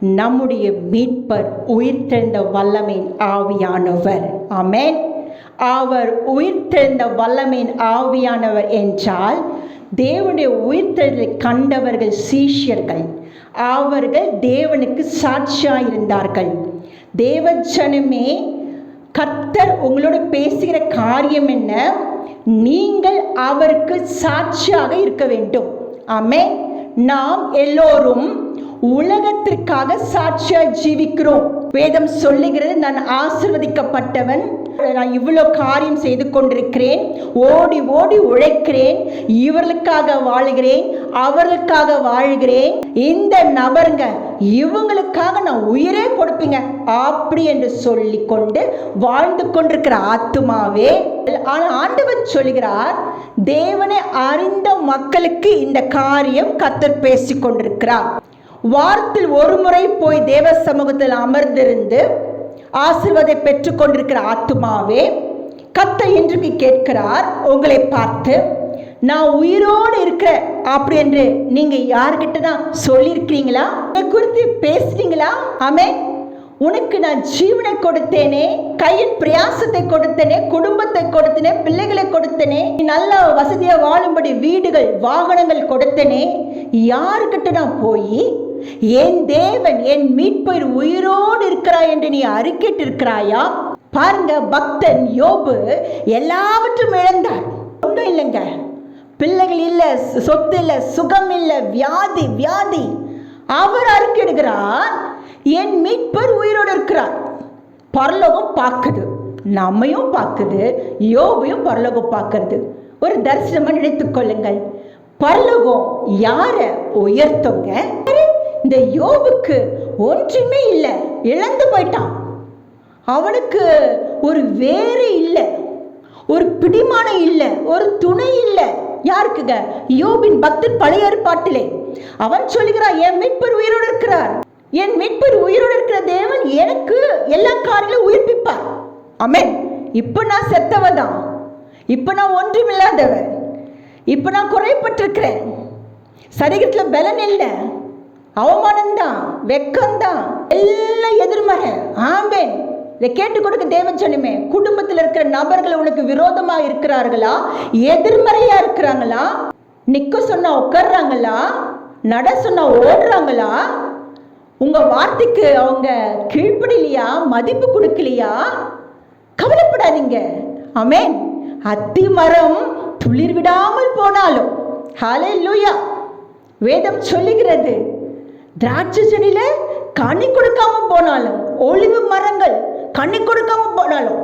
நம்முடைய மீட்பர் உயிர்த்தெழுந்த வல்லமையின் ஆவியானவர். ஆமேன். அவர் உயிர்த்தெழுந்த வல்லமையின் ஆவியானவர் என்றால் தேவனுடைய உயிர்த்தெழுதலை கண்டவர்கள் சீஷியர்கள் அவர்கள் தேவனுக்கு சாட்சியாக இருந்தார்கள் தேவஜனமே கர்த்தர் உங்களோட பேசுகிற காரியம் என்ன? நீங்கள் அவருக்கு சாட்சியாக இருக்க வேண்டும். ஆமே நாம் எல்லோரும் உலகத்திற்காக சாட்சியாக ஜீவிக்கிறோம். வேதம் சொல்லுகிறது நான் ஆசிர்வதிக்கப்பட்டவன். நான் இவ்வளோ காரியம் செய்து கொண்டிருக்கிறேன். ஓடி ஓடி உழைக்கிறேன். இவர்களுக்காக வாழ்கிறேன். அவர்களுக்காக வாழ்கிறேன். இந்த நபருங்க இவங்களுக்காக நான் உயிரே கொடுப்பீங்க. அப்படி என்று சொல்லி கொண்டு வாழ்ந்து கொண்டிருக்கிற ஆத்துமாவே ஆனால் ஆண்டவர் சொல்கிறார் தேவனை அறிந்த மக்களுக்கு இந்த காரியம் கத்தர் பேசி கொண்டிருக்கிறார் வாரத்தில் ஒரு முறை போய் தேவ சமூகத்தில் அமர்ந்திருந்து ஆசிர்வாதை பெற்றுக்கொண்டிருக்கிற ஆத்துமாவே கத்த இன்றைக்கு கேட்கிறார் உங்களை பார்த்து நான் உயிரோடு இருக்கிறேன் அப்படி என்று நீங்க யார்கிட்ட தான் சொல்லியிருக்கிறீங்களா? என்னை குறித்து பேசுறீங்களா? ஆமே உனக்கு நான் ஜீவனை கொடுத்தேனே கையின் பிரயாசத்தை கொடுத்தேனே குடும்பத்தை கொடுத்தனே பிள்ளைகளை கொடுத்தனே நல்ல வசதியா வாழும்படி வீடுகள் வாகனங்கள் கொடுத்தனே யாருக்கிட்ட நான் போய் என் தேவன் என் மீட்பர் உயிரோடு இருக்கிறாய் என்று நீ அறிக்கிட்டிருக்கிறாயா பாருங்க பக்தன் யோபு எல்லாவற்றும் இழந்தார். ஒன்றும் இல்லைங்க. பிள்ளைகள் இல்லை சொத்து இல்லை சுகம் இல்லை வியாதி வியாதி. அவர் அறிக்கிடுகிறார் என் மீட்பர் உயிரோடு இருக்கிறார். பரலோகம் பார்க்குது. நம்மையும் பார்க்குது யோபையும் பரலோகம் பார்க்கறது ஒரு தரிசனமாக நினைத்துக் கொள்ளுங்கள். பரலோகம் யாரை உயர்த்தவங்க இந்த யோபுக்கு ஒன்றுமே இல்லை. இழந்து போயிட்டான். அவனுக்கு ஒரு வேறு இல்லை. ஒரு பிடிமானம் இல்லை. ஒரு துணை இல்லை. யாருக்குங்க? யோபின் பக்தன் பழைய ஏற்பாட்டிலே. அவன் சொல்லுகிறான் என் மீட்பர் உயிரோடு இருக்கிறார் என் மீட்பர் உயிரோடு இருக்கிற தேவன் எனக்கு எல்லா காரியங்களும் உயிர்ப்பிப்பார். அமேன் இப்போ நான் செத்தவன் தான் இப்போ நான் ஒன்றுமில்லாதவன். இப்போ நான் குறைப்பட்டிருக்கிறேன். சரீரத்தில் பலன் இல்லை. அவமானம்தான் வெக்கம்தான். எல்லாம் எதிர்மறை. ஆம்பேன் இதை கேட்டு கொடுக்க தேவஜனமே குடும்பத்தில் இருக்கிற நபர்கள் உனக்கு விரோதமா இருக்கிறார்களா? எதிர்மறையா இருக்கிறாங்களா? நிக்க சொன்னா உட்கார்றாங்களா? நட சொன்னா ஓடுறாங்களா? உங்க வார்த்தைக்கு அவங்க கீழ்ப்படிலையா? மதிப்பு கொடுக்கலையா? கவலைப்படாதீங்க. அமேன் அத்தி மரம் துளிர் விடாமல் போனாலும். ஹாலே லூயா வேதம் சொல்லுகிறது. திராட்சை செடியில கனி கொடுக்காம போனாலும் ஒளிவு மரங்கள் கனி கொடுக்காம போனாலும்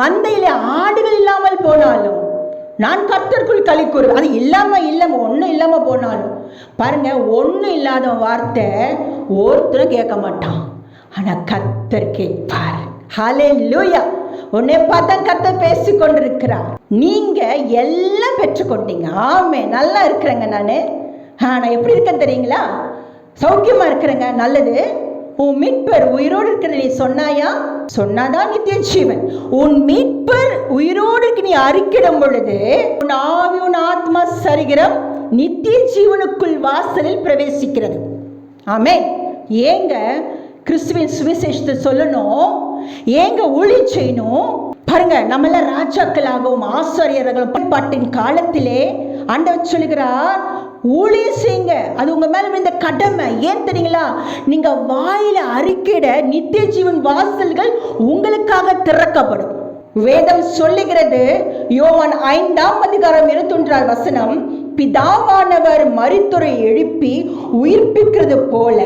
மந்தையில ஆடுகள் இல்லாமல் போனாலும் நான் கர்த்தருக்குள் களி கூறு அது இல்லாம இல்லாம ஒன்றும் இல்லாம போனாலும் பாருங்க ஒன்றும் இல்லாத வார்த்தை ஒருத்தரும் கேட்க மாட்டான். ஆனா கர்த்தர் கேட்பார். ஹலே லூயா உன்னை பார்த்தா கர்த்தர் பேசி கொண்டிருக்கிறார். நீங்க எல்லாம் பெற்றுக்கொண்டீங்க. ஆமே நல்லா இருக்கிறேங்க நான். நான் எப்படி இருக்கேன் தெரியுங்களா? சௌக்கியமா இருக்கிறேங்க நல்லது. உன் மீட்பர் உயிரோடு இருக்கிற நீ சொன்னாயா? சொன்னாதான் நித்திய ஜீவன் உன் மீட்பர் உயிரோடு இருக்கு நீ அறிக்கிடும் பொழுது உன் ஆவி உன் ஆத்மா சரிகிறம் நித்திய ஜீவனுக்குள் வாசலில் பிரவேசிக்கிறது. ஆமே ஏங்க கிறிஸ்துவின் சுவிசேஷத்தை சொல்லணும்? ஏங்க ஒளி செய்யணும்? பாருங்க நம்மள ராஜாக்களாகவும் ஆசிரியர்களும் பாட்டின் காலத்திலே ஆண்டவர் சொல்லுகிறார் ஊழியம் செய்யுங்க. அது உங்க மேல விழுந்த கடமை. ஏன் தெரியுங்களா? நீங்க வாயில அறிக்கையிட நித்திய ஜீவன் வாசல்கள் உங்களுக்காக திறக்கப்படும். வேதம் சொல்லுகிறது யோவான் ஐந்தாம் அதிகாரம் இருபத்தொன்றாம் வசனம் பிதாவானவர் மரித்துறை எழுப்பி உயிர்ப்பிக்கிறது போல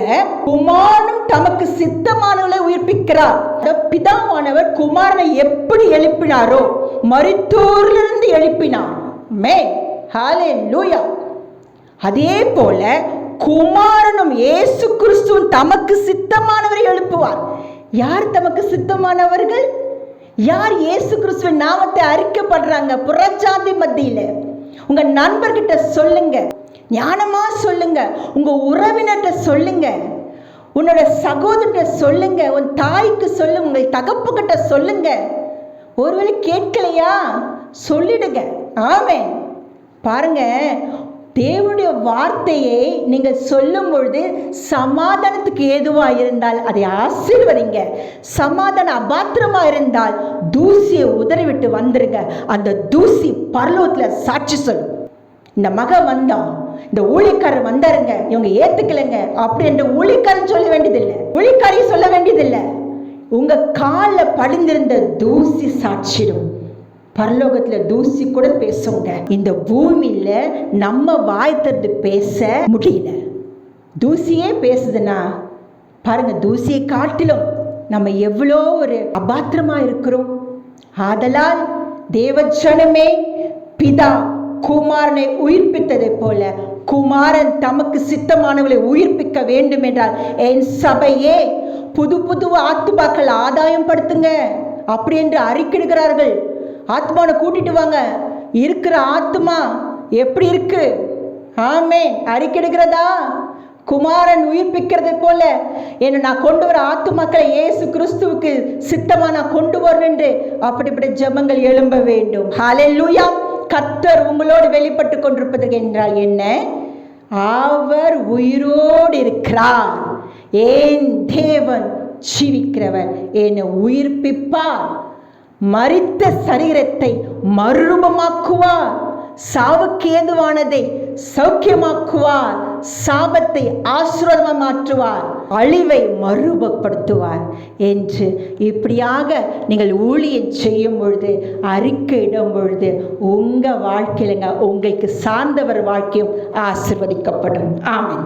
குமாரனும் தமக்கு சித்தமானவர்களை உயிர்ப்பிக்கிறார். பிதாவானவர் குமாரனை எப்படி எழுப்பினாரோ மரித்தோரிலிருந்து எழுப்பினார். மே ஹாலே லூயா அதே போல குமாரனும் இயேசு கிறிஸ்துவும் தமக்கு சித்தமானவரை எழுப்புவார். யார் தமக்கு சித்தமானவர்கள்? யார் இயேசு கிறிஸ்துவின் நாமத்தை அறிக்கப்படுறாங்க புறஜாதி மத்தியில? உங்க நண்பர்கிட்ட சொல்லுங்க. ஞானமா சொல்லுங்க. உங்க உறவினர்கிட்ட சொல்லுங்க. உன்னோட சகோதரர்கிட்ட சொல்லுங்க. உன் தாய்க்கு சொல்லு. உங்கள் தகப்புக்கிட்ட சொல்லுங்க. ஒருவேளை கேட்கலையா? சொல்லிடுங்க. ஆமே பாருங்க. தேவனுடைய வார்த்தையை நீங்கள் சொல்லும் பொழுது சமாதானத்துக்கு ஏதுவாக இருந்தால் அதை ஆசீர்வதிங்க. சமாதானம் அபாத்திரமாக இருந்தால் தூசியை உதறிவிட்டு வந்துருங்க. அந்த தூசி பரலோகத்தில் சாட்சி சொல்லும். இந்த மகன் வந்தான். இந்த ஊழிக்காரர் வந்தாருங்க. இவங்க ஏத்துக்கலைங்க. அப்படி என்ற ஊழியக்காரன் சொல்ல வேண்டியதில்லை. ஊழிக்காரையும் சொல்ல வேண்டியதில்லை. உங்க காலில் படிந்திருந்த தூசி சாட்சிடும். பரலோகத்துல தூசி கூட பேசுங்க இந்த பூமியில நம்ம வாய் திறந்து பேச முடியல. தூசியே பேசுதுன்னா பாருங்க தூசியை காட்டிலும் நம்ம எவ்வளோ ஒரு அபாத்திரமா இருக்கிறோம். ஆதலால் தேவஜனமே பிதா குமாரனை உயிர்ப்பித்ததை போல குமாரன் தமக்கு சித்தமானவர்களை உயிர்ப்பிக்க வேண்டும் என்றால் என் சபையே புது புது ஆத்துமாக்கள் ஆதாயம் படுத்துங்க அப்படி என்று அறிக்கிடுகிறார்கள். ஆத்மாவை கூட்டிட்டு வாங்க. இருக்கிற ஆத்மா எப்படி இருக்கு? ஆமே அறிக்கெடுக்கிறதா குமாரன் உயிர்ப்பிக்கிறதை போல. என்னை நான் கொண்டு வர ஆத்துமாக்களை இயேசு கிறிஸ்துவுக்கு சித்தமா நான் கொண்டு வரேன் என்று அப்படிப்பட்ட ஜெபங்கள் எழும்ப வேண்டும். ஹாலே லூயா கத்தர் உங்களோடு வெளிப்பட்டு கொண்டிருப்பதற்கு என்றால் என்ன? அவர் உயிரோடு இருக்கிறார். ஏன் தேவன் ஜீவிக்கிறவர்? என்னை உயிர்ப்பிப்பார். மறித்த சரீரத்தை மறுரூபமாக்குவார். சாவுக்கு ஏதுவானதை சௌக்கியமாக்குவார். சாபத்தை ஆசீர்வாதமாக மாற்றுவார் அழிவை மறுரூபப்படுத்துவார் என்று இப்படியாக நீங்கள் ஊழியம் செய்யும் பொழுது அறிக்கையிடும் பொழுது உங்கள் வாழ்க்கையிலங்க உங்களுக்கு சார்ந்தவர் வாழ்க்கையும் ஆசிர்வதிக்கப்படும். ஆமாம்